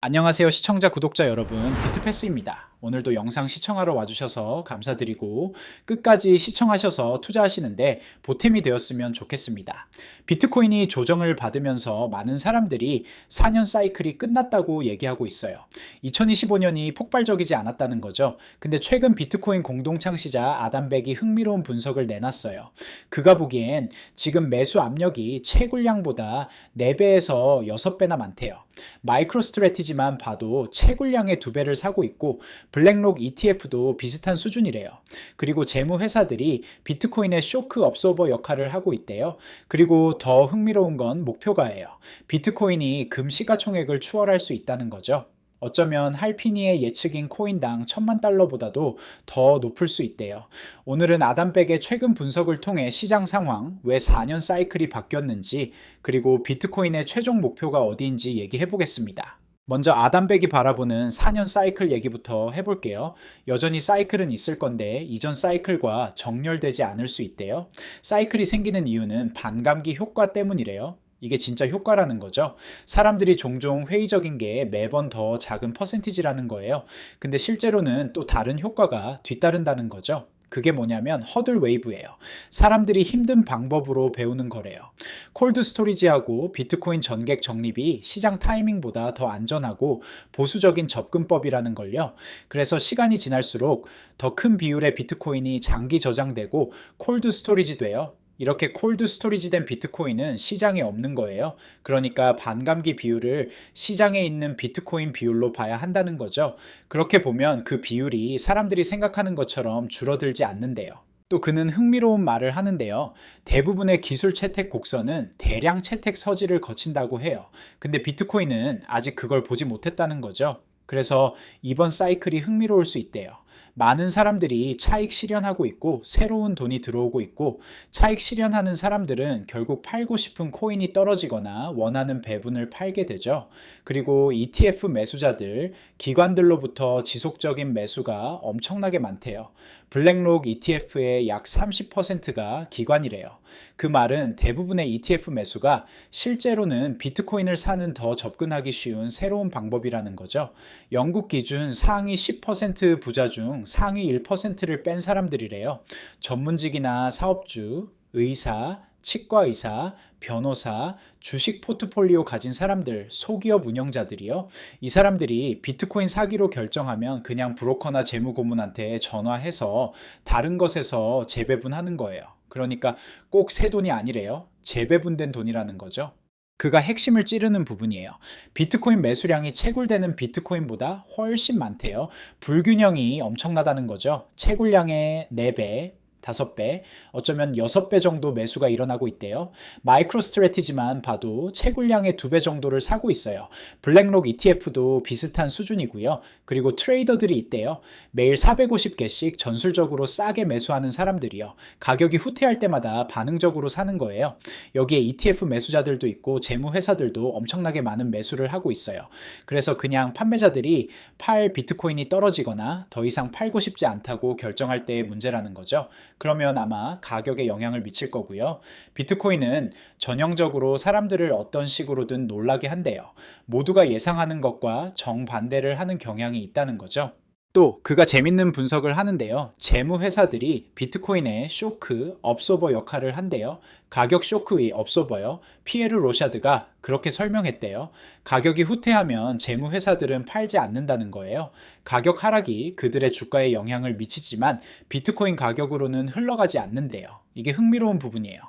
안녕하세요 시청자 구독자 여러분 비트패스입니다. 오늘도 영상 시청하러 와주셔서 감사드리고 끝까지 시청하셔서 투자하시는데 보탬이 되었으면 좋겠습니다. 비트코인이 조정을 받으면서 많은 사람들이 4년 사이클이 끝났다고 얘기하고 있어요. 2025년이 폭발적이지 않았다는 거죠. 근데 최근 비트코인 공동 창시자 아담백이 흥미로운 분석을 내놨어요. 그가 보기엔 지금 매수 압력이 채굴량보다 4배에서 6배나 많대요. 마이크로 스트레티지 만 봐도 채굴량의 2배를 사고 있고 블랙록 ETF도 비슷한 수준이래요. 그리고 재무 회사들이 비트코인의 쇼크 업소버 역할을 하고 있대요. 그리고 더 흥미로운 건 목표가예요. 비트코인이 금 시가총액을 추월할 수 있다는 거죠. 어쩌면 할피니의 예측인 코인당 천만 달러보다도 더 높을 수 있대요. 오늘은 아담백의 최근 분석을 통해 시장 상황, 왜 4년 사이클이 바뀌었는지, 그리고 비트코인의 최종 목표가 어디인지 얘기해 보겠습니다. 먼저 아담백이 바라보는 4년 사이클 얘기부터 해볼게요. 여전히 사이클은 있을 건데 이전 사이클과 정렬되지 않을 수 있대요. 사이클이 생기는 이유는 반감기 효과 때문이래요. 이게 진짜 효과라는 거죠. 사람들이 종종 회의적인 게 매번 더 작은 퍼센티지라는 거예요. 근데 실제로는 또 다른 효과가 뒤따른다는 거죠. 그게 뭐냐면 허들 웨이브예요. 사람들이 힘든 방법으로 배우는 거래요. 콜드 스토리지하고 비트코인 전객 적립이 시장 타이밍보다 더 안전하고 보수적인 접근법이라는 걸요. 그래서 시간이 지날수록 더 큰 비율의 비트코인이 장기 저장되고 콜드 스토리지 돼요. 이렇게 콜드 스토리지 된 비트코인은 시장에 없는 거예요. 그러니까 반감기 비율을 시장에 있는 비트코인 비율로 봐야 한다는 거죠. 그렇게 보면 그 비율이 사람들이 생각하는 것처럼 줄어들지 않는데요. 또 그는 흥미로운 말을 하는데요. 대부분의 기술 채택 곡선은 대량 채택 서지를 거친다고 해요. 근데 비트코인은 아직 그걸 보지 못했다는 거죠. 그래서 이번 사이클이 흥미로울 수 있대요. 많은 사람들이 차익 실현하고 있고 새로운 돈이 들어오고 있고 차익 실현하는 사람들은 결국 팔고 싶은 코인이 떨어지거나 원하는 배분을 팔게 되죠. 그리고 ETF 매수자들, 기관들로부터 지속적인 매수가 엄청나게 많대요. 블랙록 ETF의 약 30%가 기관이래요. 그 말은 대부분의 ETF 매수가 실제로는 비트코인을 사는 더 접근하기 쉬운 새로운 방법이라는 거죠. 영국 기준 상위 10% 부자 중 상위 1%를 뺀 사람들이래요. 전문직이나 사업주, 의사, 치과 의사, 변호사, 주식 포트폴리오 가진 사람들, 소기업 운영자들이요. 이 사람들이 비트코인 사기로 결정하면 그냥 브로커나 재무 고문한테 전화해서 다른 것에서 재배분하는 거예요. 그러니까 꼭 새 돈이 아니래요. 재배분된 돈이라는 거죠. 그가 핵심을 찌르는 부분이에요. 비트코인 매수량이 채굴되는 비트코인보다 훨씬 많대요. 불균형이 엄청나다는 거죠. 채굴량의 4배, 5배, 어쩌면 6배 정도 매수가 일어나고 있대요. 마이크로 스트레티지만 봐도 채굴량의 2배 정도를 사고 있어요. 블랙록 ETF도 비슷한 수준이고요. 그리고 트레이더들이 있대요. 매일 450개씩 전술적으로 싸게 매수하는 사람들이요. 가격이 후퇴할 때마다 반응적으로 사는 거예요. 여기에 ETF 매수자들도 있고 재무회사들도 엄청나게 많은 매수를 하고 있어요. 그래서 그냥 판매자들이 팔 비트코인이 떨어지거나 더 이상 팔고 싶지 않다고 결정할 때의 문제라는 거죠. 그러면 아마 가격에 영향을 미칠 거고요. 비트코인은 전형적으로 사람들을 어떤 식으로든 놀라게 한대요. 모두가 예상하는 것과 정반대를 하는 경향이 있다는 거죠. 또 그가 재밌는 분석을 하는데요. 재무 회사들이 비트코인의 쇼크, 업소버 역할을 한대요. 가격 쇼크의 업소버요. 피에르 로샤드가 그렇게 설명했대요. 가격이 후퇴하면 재무 회사들은 팔지 않는다는 거예요. 가격 하락이 그들의 주가에 영향을 미치지만 비트코인 가격으로는 흘러가지 않는데요. 이게 흥미로운 부분이에요.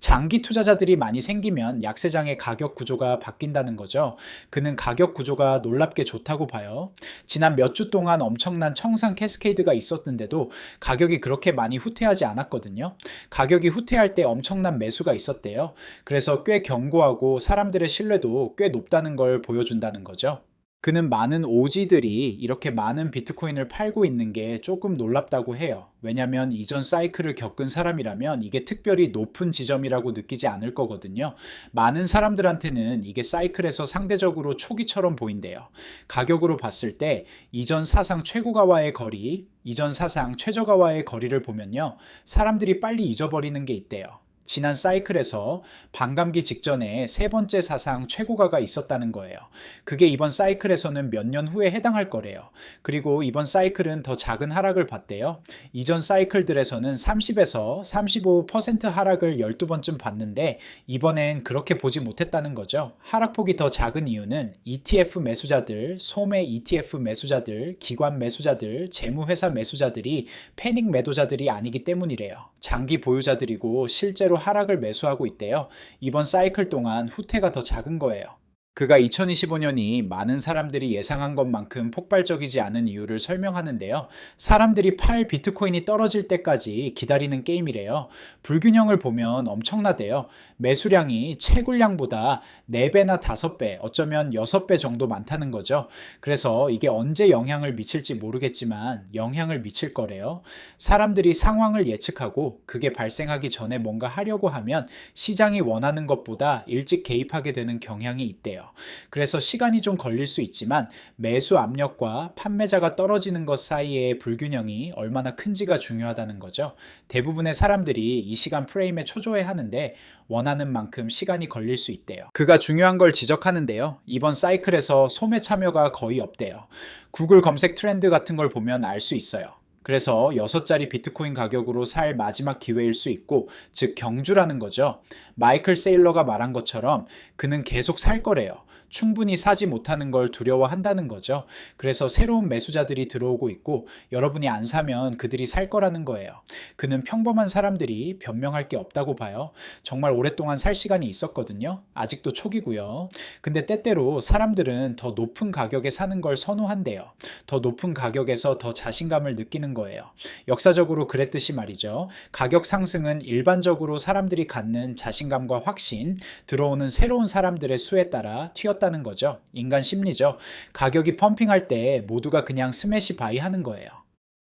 장기 투자자들이 많이 생기면 약세장의 가격 구조가 바뀐다는 거죠. 그는 가격 구조가 놀랍게 좋다고 봐요. 지난 몇 주 동안 엄청난 청산 캐스케이드가 있었는데도 가격이 그렇게 많이 후퇴하지 않았거든요. 가격이 후퇴할 때 엄청난 매수가 있었대요. 그래서 꽤 견고하고 사람들의 신뢰도 꽤 높다는 걸 보여준다는 거죠. 그는 많은 오지들이 이렇게 많은 비트코인을 팔고 있는 게 조금 놀랍다고 해요. 왜냐면 이전 사이클을 겪은 사람이라면 이게 특별히 높은 지점이라고 느끼지 않을 거거든요. 많은 사람들한테는 이게 사이클에서 상대적으로 초기처럼 보인대요. 가격으로 봤을 때 이전 사상 최고가와의 거리, 이전 사상 최저가와의 거리를 보면요. 사람들이 빨리 잊어버리는 게 있대요. 지난 사이클에서 반감기 직전에 세 번째 사상 최고가가 있었다는 거예요. 그게 이번 사이클에서는 몇 년 후에 해당할 거래요. 그리고 이번 사이클은 더 작은 하락을 봤대요. 이전 사이클들에서는 30에서 35% 하락을 12번쯤 봤는데 이번엔 그렇게 보지 못했다는 거죠. 하락폭이 더 작은 이유는 ETF 매수자들, 소매 ETF 매수자들, 기관 매수자들, 재무회사 매수자들이 패닉 매도자들이 아니기 때문이래요. 장기 보유자들이고 실제로 하락을 매수하고 있대요. 이번 사이클 동안 후퇴가 더 작은 거예요. 그가 2025년이 많은 사람들이 예상한 것만큼 폭발적이지 않은 이유를 설명하는데요. 사람들이 팔 비트코인이 떨어질 때까지 기다리는 게임이래요. 불균형을 보면 엄청나대요. 매수량이 채굴량보다 4배나 5배, 어쩌면 6배 정도 많다는 거죠. 그래서 이게 언제 영향을 미칠지 모르겠지만 영향을 미칠 거래요. 사람들이 상황을 예측하고 그게 발생하기 전에 뭔가 하려고 하면 시장이 원하는 것보다 일찍 개입하게 되는 경향이 있대요. 그래서 시간이 좀 걸릴 수 있지만 매수 압력과 판매자가 떨어지는 것 사이의 불균형이 얼마나 큰지가 중요하다는 거죠. 대부분의 사람들이 이 시간 프레임에 초조해 하는데 원하는 만큼 시간이 걸릴 수 있대요. 그가 중요한 걸 지적하는데요. 이번 사이클에서 소매 참여가 거의 없대요. 구글 검색 트렌드 같은 걸 보면 알 수 있어요. 그래서 6자리 비트코인 가격으로 살 마지막 기회일 수 있고, 즉 경주라는 거죠. 마이클 세일러가 말한 것처럼 그는 계속 살 거래요. 충분히 사지 못하는 걸 두려워한다는 거죠. 그래서 새로운 매수자들이 들어오고 있고 여러분이 안 사면 그들이 살 거라는 거예요. 그는 평범한 사람들이 변명할 게 없다고 봐요. 정말 오랫동안 살 시간이 있었거든요. 아직도 초기고요. 근데 때때로 사람들은 더 높은 가격에 사는 걸 선호한대요. 더 높은 가격에서 더 자신감을 느끼는 거예요. 역사적으로 그랬듯이 말이죠. 가격 상승은 일반적으로 사람들이 갖는 자신감과 확신, 들어오는 새로운 사람들의 수에 따라 튀었다 있다는 거죠. 인간 심리죠. 가격이 펌핑할 때 모두가 그냥 스매시 바이 하는 거예요.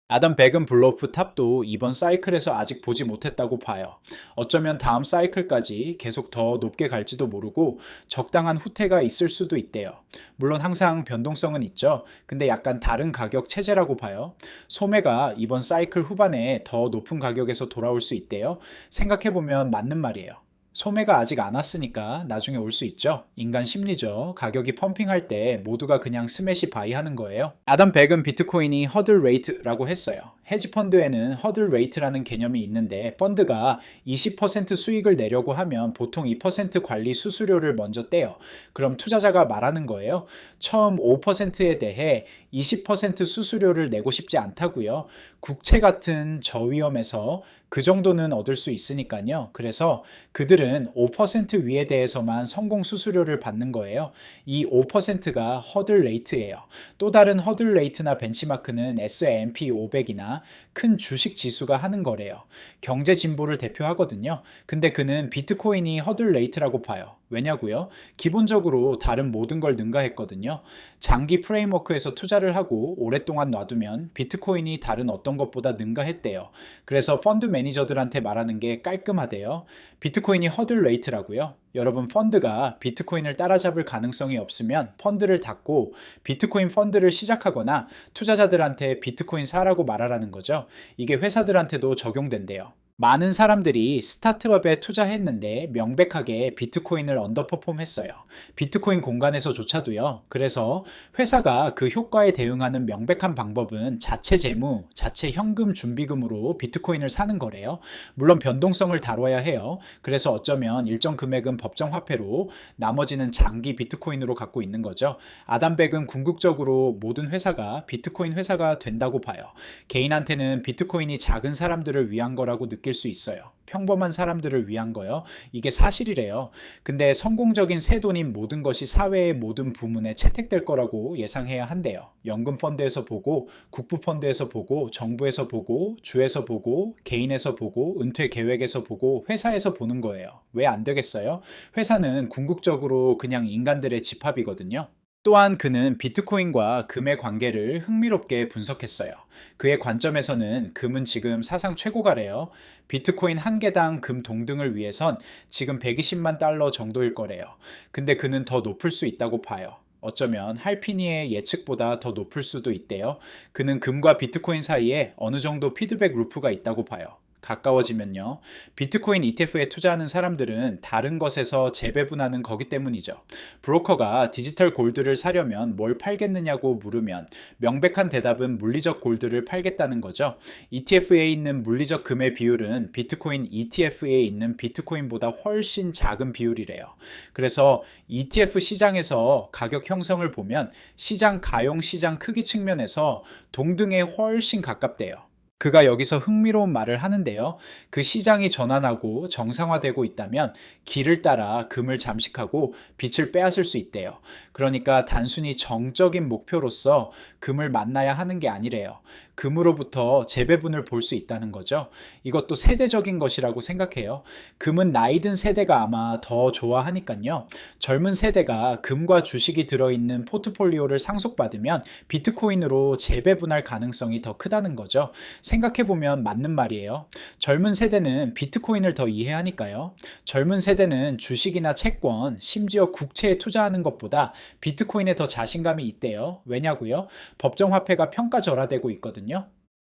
아담 백은 블로프 탑도 이번 사이클에서 아직 보지 못했다고 봐요. 어쩌면 다음 사이클까지 계속 더 높게 갈지도 모르고 적당한 후퇴가 있을 수도 있대요. 물론 항상 변동성은 있죠. 근데 약간 다른 가격 체제라고 봐요. 소매가 이번 사이클 후반에 더 높은 가격에서 돌아올 수 있대요. 생각해보면 맞는 말이에요. 소매가 아직 안 왔으니까 나중에 올 수 있죠. 인간 심리죠. 가격이 펌핑할 때 모두가 그냥 스매시 바이 하는 거예요. 아담 백은 비트코인이 허들 레이트라고 했어요. 헤지 펀드에는 허들 레이트라는 개념이 있는데 펀드가 20% 수익을 내려고 하면 보통 2% 관리 수수료를 먼저 떼요. 그럼 투자자가 말하는 거예요. 처음 5%에 대해 20% 수수료를 내고 싶지 않다고요. 국채 같은 저위험에서 그 정도는 얻을 수 있으니까요. 그래서 그들은 5% 위에 대해서만 성공 수수료를 받는 거예요. 이 5%가 허들 레이트예요. 또 다른 허들 레이트나 벤치마크는 S&P 500이 나 큰 주식 지수가 하는 거래요. 경제 진보를 대표하거든요. 근데 그는 비트코인이 허들 레이트라고 봐요. 왜냐고요? 기본적으로 다른 모든 걸 능가했거든요. 장기 프레임워크에서 투자를 하고 오랫동안 놔두면 비트코인이 다른 어떤 것보다 능가했대요. 그래서 펀드 매니저들한테 말하는 게 깔끔하대요. 비트코인이 허들 레이트라고요. 여러분 펀드가 비트코인을 따라잡을 가능성이 없으면 펀드를 닫고 비트코인 펀드를 시작하거나 투자자들한테 비트코인 사라고 말하라는 거죠. 이게 회사들한테도 적용된대요. 많은 사람들이 스타트업에 투자했는데 명백하게 비트코인을 언더퍼폼 했어요. 비트코인 공간에서조차도요. 그래서 회사가 그 효과에 대응하는 명백한 방법은 자체 재무, 자체 현금 준비금으로 비트코인을 사는 거래요. 물론 변동성을 다뤄야 해요. 그래서 어쩌면 일정 금액은 법정 화폐로 나머지는 장기 비트코인으로 갖고 있는 거죠. 아담백은 궁극적으로 모든 회사가 비트코인 회사가 된다고 봐요. 개인한테는 비트코인이 작은 사람들을 위한 거라고 느끼 느낄 수 있어요. 평범한 사람들을 위한 거요. 이게 사실이래요. 근데 성공적인 새 돈인 모든 것이 사회의 모든 부문에 채택될 거라고 예상해야 한대요. 연금 펀드에서 보고, 국부 펀드에서 보고, 정부에서 보고, 주에서 보고, 개인에서 보고, 은퇴 계획에서 보고, 회사에서 보는 거예요. 왜 안 되겠어요? 회사는 궁극적으로 그냥 인간들의 집합이거든요. 또한 그는 비트코인과 금의 관계를 흥미롭게 분석했어요. 그의 관점에서는 금은 지금 사상 최고가래요. 비트코인 한 개당 금 동등을 위해선 지금 120만 달러 정도일 거래요. 근데 그는 더 높을 수 있다고 봐요. 어쩌면 할피니의 예측보다 더 높을 수도 있대요. 그는 금과 비트코인 사이에 어느 정도 피드백 루프가 있다고 봐요. 가까워지면요. 비트코인 ETF에 투자하는 사람들은 다른 것에서 재배분하는 거기 때문이죠. 브로커가 디지털 골드를 사려면 뭘 팔겠느냐고 물으면 명백한 대답은 물리적 골드를 팔겠다는 거죠. ETF에 있는 물리적 금의 비율은 비트코인 ETF에 있는 비트코인보다 훨씬 작은 비율이래요. 그래서 ETF 시장에서 가격 형성을 보면 시장 가용 시장 크기 측면에서 동등에 훨씬 가깝대요. 그가 여기서 흥미로운 말을 하는데요. 그 시장이 전환하고 정상화되고 있다면 길을 따라 금을 잠식하고 빛을 빼앗을 수 있대요. 그러니까 단순히 정적인 목표로서 금을 만나야 하는 게 아니래요. 금으로부터 재배분을 볼 수 있다는 거죠. 이것도 세대적인 것이라고 생각해요. 금은 나이 든 세대가 아마 더 좋아하니까요. 젊은 세대가 금과 주식이 들어있는 포트폴리오를 상속받으면 비트코인으로 재배분할 가능성이 더 크다는 거죠. 생각해보면 맞는 말이에요. 젊은 세대는 비트코인을 더 이해하니까요. 젊은 세대는 주식이나 채권, 심지어 국채에 투자하는 것보다 비트코인에 더 자신감이 있대요. 왜냐고요? 법정화폐가 평가절하되고 있거든요.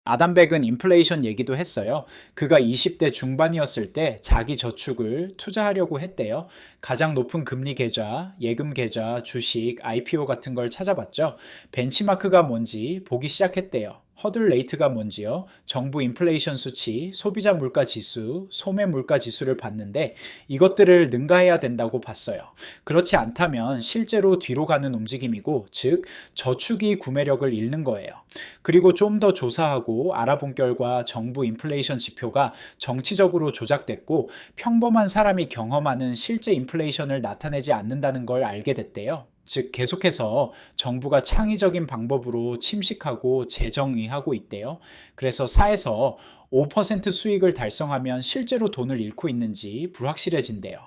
아담백은 인플레이션 얘기도 했어요. 그가 20대 중반이었을 때 자기 저축을 투자하려고 했대요. 가장 높은 금리 계좌, 예금 계좌, 주식, IPO 같은 걸 찾아봤죠. 벤치마크가 뭔지 보기 시작했대요. 허들 레이트가 뭔지요? 정부 인플레이션 수치, 소비자 물가 지수, 소매 물가 지수를 봤는데 이것들을 능가해야 된다고 봤어요. 그렇지 않다면 실제로 뒤로 가는 움직임이고, 즉 저축이 구매력을 잃는 거예요. 그리고 좀 더 조사하고 알아본 결과 정부 인플레이션 지표가 정치적으로 조작됐고 평범한 사람이 경험하는 실제 인플레이션을 나타내지 않는다는 걸 알게 됐대요. 즉 계속해서 정부가 창의적인 방법으로 침식하고 재정의하고 있대요. 그래서 사에서 5% 수익을 달성하면 실제로 돈을 잃고 있는지 불확실해진대요.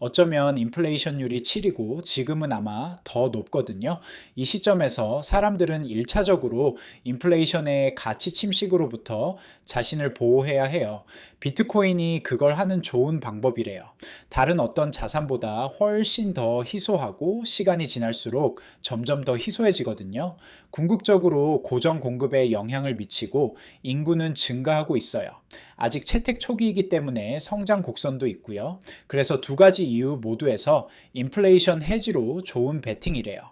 어쩌면 인플레이션율이 7이고 지금은 아마 더 높거든요. 이 시점에서 사람들은 1차적으로 인플레이션의 가치 침식으로부터 자신을 보호해야 해요. 비트코인이 그걸 하는 좋은 방법이래요. 다른 어떤 자산보다 훨씬 더 희소하고 시간이 지날수록 점점 더 희소해지거든요. 궁극적으로 고정 공급에 영향을 미치고 인구는 증가하고 있어요. 아직 채택 초기이기 때문에 성장 곡선도 있고요. 그래서 두 가지 이유 모두에서 인플레이션 해지로 좋은 베팅이래요.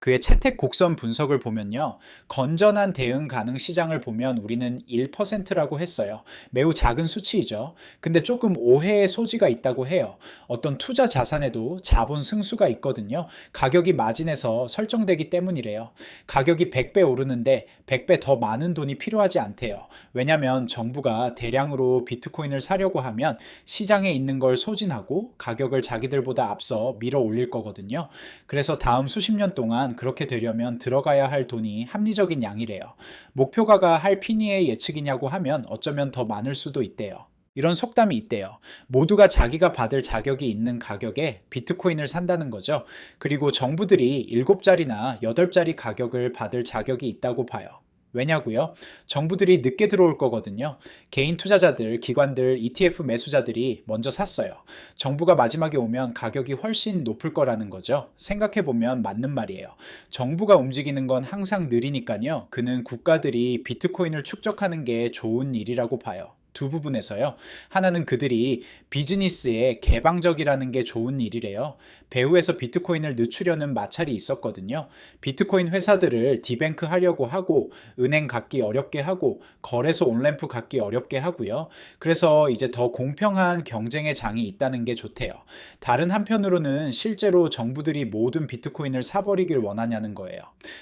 그의 채택 곡선 분석을 보면요. 건전한 대응 가능 시장을 보면 우리는 1%라고 했어요. 매우 작은 수치이죠. 근데 조금 오해의 소지가 있다고 해요. 어떤 투자 자산에도 자본 승수가 있거든요. 가격이 마진에서 설정되기 때문이래요. 가격이 100배 오르는데 100배 더 많은 돈이 필요하지 않대요. 왜냐면 정부가 대량으로 비트코인을 사려고 하면 시장에 있는 걸 소진하고 가격을 자기들보다 앞서 밀어 올릴 거거든요. 그래서 다음 수십 년 동안 그렇게 되려면 들어가야 할 돈이 합리적인 양이래요. 목표가가 할 피니의 예측이냐고 하면 어쩌면 더 많을 수도 있대요. 이런 속담이 있대요. 모두가 자기가 받을 자격이 있는 가격에 비트코인을 산다는 거죠. 그리고 정부들이 7자리나 8자리 가격을 받을 자격이 있다고 봐요. 왜냐고요? 정부들이 늦게 들어올 거거든요. 개인 투자자들, 기관들, ETF 매수자들이 먼저 샀어요. 정부가 마지막에 오면 가격이 훨씬 높을 거라는 거죠. 생각해 보면 맞는 말이에요. 정부가 움직이는 건 항상 느리니까요. 그는 국가들이 비트코인을 축적하는 게 좋은 일이라고 봐요. 두 부분에서요. 하나는 그들이 비즈니스에 개방적이라는 게 좋은 일이래요. 배후에서 비트코인을 늦추려는 마찰이 있었거든요. 비트코인 회사들을 디뱅크 하려고 하고 은행 갖기 어렵게 하고 거래소 온램프 갖기 어렵게 하고요. 그래서 이제 더 공평한 경쟁의 장이 있다는 게 좋대요. 다른 한편으로는 실제로 정부들이 모든 비트코인을 사버리길 원하냐는 거예요.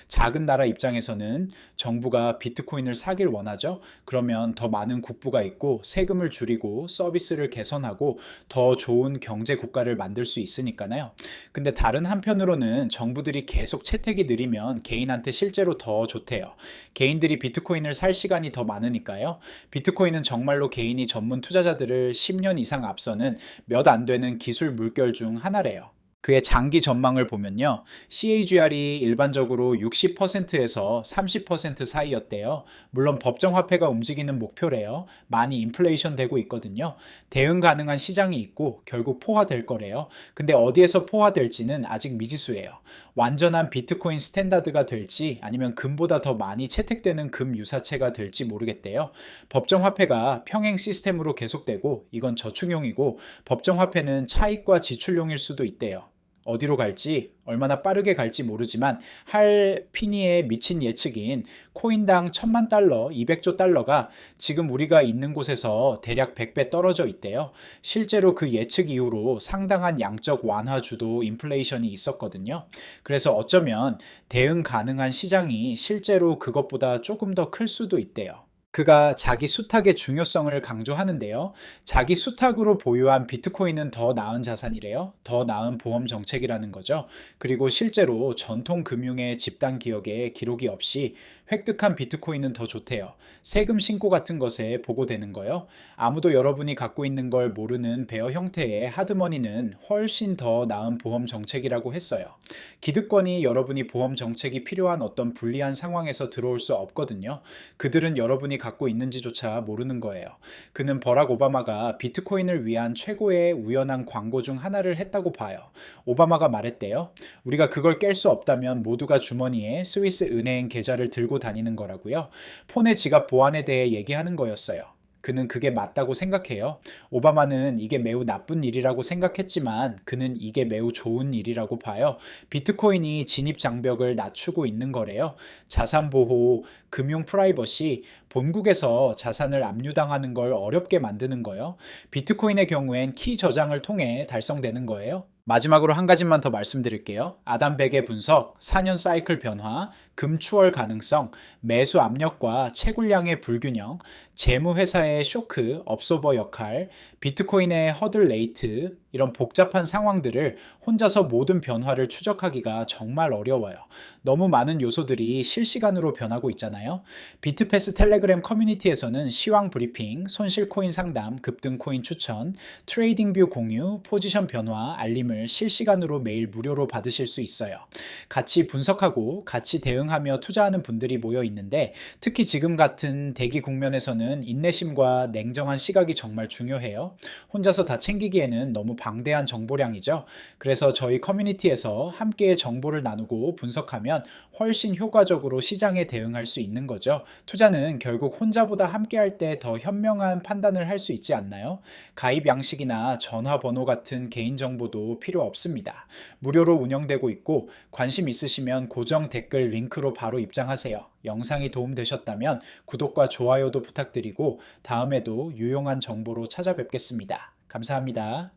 작은 나라 입장에서는 정부가 비트코인을 사길 원하죠. 그러면 더 많은 국부가 있고 있고 세금을 줄이고 서비스를 개선하고 더 좋은 경제 국가를 만들 수 있으니까요. 근데 다른 한편으로는 정부들이 계속 채택이 느리면 개인한테 실제로 더 좋대요. 개인들이 비트코인을 살 시간이 더 많으니까요. 비트코인은 정말로 개인이 전문 투자자들을 10년 이상 앞서는 몇 안 되는 기술 물결 중 하나래요. 그의 장기 전망을 보면요. CAGR이 일반적으로 60%에서 30% 사이였대요. 물론 법정 화폐가 움직이는 목표래요. 많이 인플레이션 되고 있거든요. 대응 가능한 시장이 있고 결국 포화될 거래요. 근데 어디에서 포화될지는 아직 미지수예요. 완전한 비트코인 스탠다드가 될지 아니면 금보다 더 많이 채택되는 금 유사체가 될지 모르겠대요. 법정 화폐가 평행 시스템으로 계속되고 이건 저축용이고 법정 화폐는 차익과 지출용일 수도 있대요. 어디로 갈지 얼마나 빠르게 갈지 모르지만 할 피니의 미친 예측인 코인당 천만 달러, 200조 달러가 지금 우리가 있는 곳에서 대략 100배 떨어져 있대요. 실제로 그 예측 이후로 상당한 양적 완화 주도 인플레이션이 있었거든요. 그래서 어쩌면 대응 가능한 시장이 실제로 그것보다 조금 더 클 수도 있대요. 그가 자기 수탁의 중요성을 강조하는데요. 자기 수탁으로 보유한 비트코인은 더 나은 자산이래요. 더 나은 보험 정책이라는 거죠. 그리고 실제로 전통 금융의 집단 기억에 기록이 없이 획득한 비트코인은 더 좋대요. 세금 신고 같은 것에 보고되는 거요. 아무도 여러분이 갖고 있는 걸 모르는 베어 형태의 하드머니는 훨씬 더 나은 보험 정책이라고 했어요. 기득권이 여러분이 보험 정책이 필요한 어떤 불리한 상황에서 들어올 수 없거든요. 그들은 여러분이 갖고 있는지조차 모르는 거예요. 그는 버락 오바마가 비트코인을 위한 최고의 우연한 광고 중 하나를 했다고 봐요. 오바마가 말했대요. 우리가 그걸 깰 수 없다면 모두가 주머니에 스위스 은행 계좌를 들고 다니는 거라고요. 폰의 지갑 보안에 대해 얘기하는 거였어요. 그는 그게 맞다고 생각해요. 오바마는 이게 매우 나쁜 일이라고 생각했지만 그는 이게 매우 좋은 일이라고 봐요. 비트코인이 진입 장벽을 낮추고 있는 거래요. 자산 보호, 금융 프라이버시, 본국에서 자산을 압류당하는 걸 어렵게 만드는 거예요. 비트코인의 경우엔 키 저장을 통해 달성되는 거예요. 마지막으로 한 가지만 더 말씀드릴게요. 아담 백의 분석, 4년 사이클 변화, 금추월 가능성, 매수 압력과 채굴량의 불균형, 재무회사의 쇼크, 업소버 역할, 비트코인의 허들 레이트, 이런 복잡한 상황들을 혼자서 모든 변화를 추적하기가 정말 어려워요. 너무 많은 요소들이 실시간으로 변하고 있잖아요. 비트패스 텔레그램 커뮤니티에서는 시황 브리핑, 손실 코인 상담, 급등 코인 추천, 트레이딩 뷰 공유, 포지션 변화, 알림을 실시간으로 매일 무료로 받으실 수 있어요. 같이 분석하고 같이 대응 하며 투자하는 분들이 모여 있는데 특히 지금 같은 대기 국면에서는 인내심과 냉정한 시각이 정말 중요해요. 혼자서 다 챙기기에는 너무 방대한 정보량이죠. 그래서 저희 커뮤니티에서 함께 정보를 나누고 분석하면 훨씬 효과적으로 시장에 대응할 수 있는 거죠. 투자는 결국 혼자보다 함께 할 때 더 현명한 판단을 할 수 있지 않나요? 가입 양식이나 전화번호 같은 개인정보도 필요 없습니다. 무료로 운영되고 있고 관심 있으시면 고정 댓글 링크로 바로 입장하세요. 영상이 도움되셨다면 구독과 좋아요도 부탁드리고 다음에도 유용한 정보로 찾아뵙겠습니다. 감사합니다.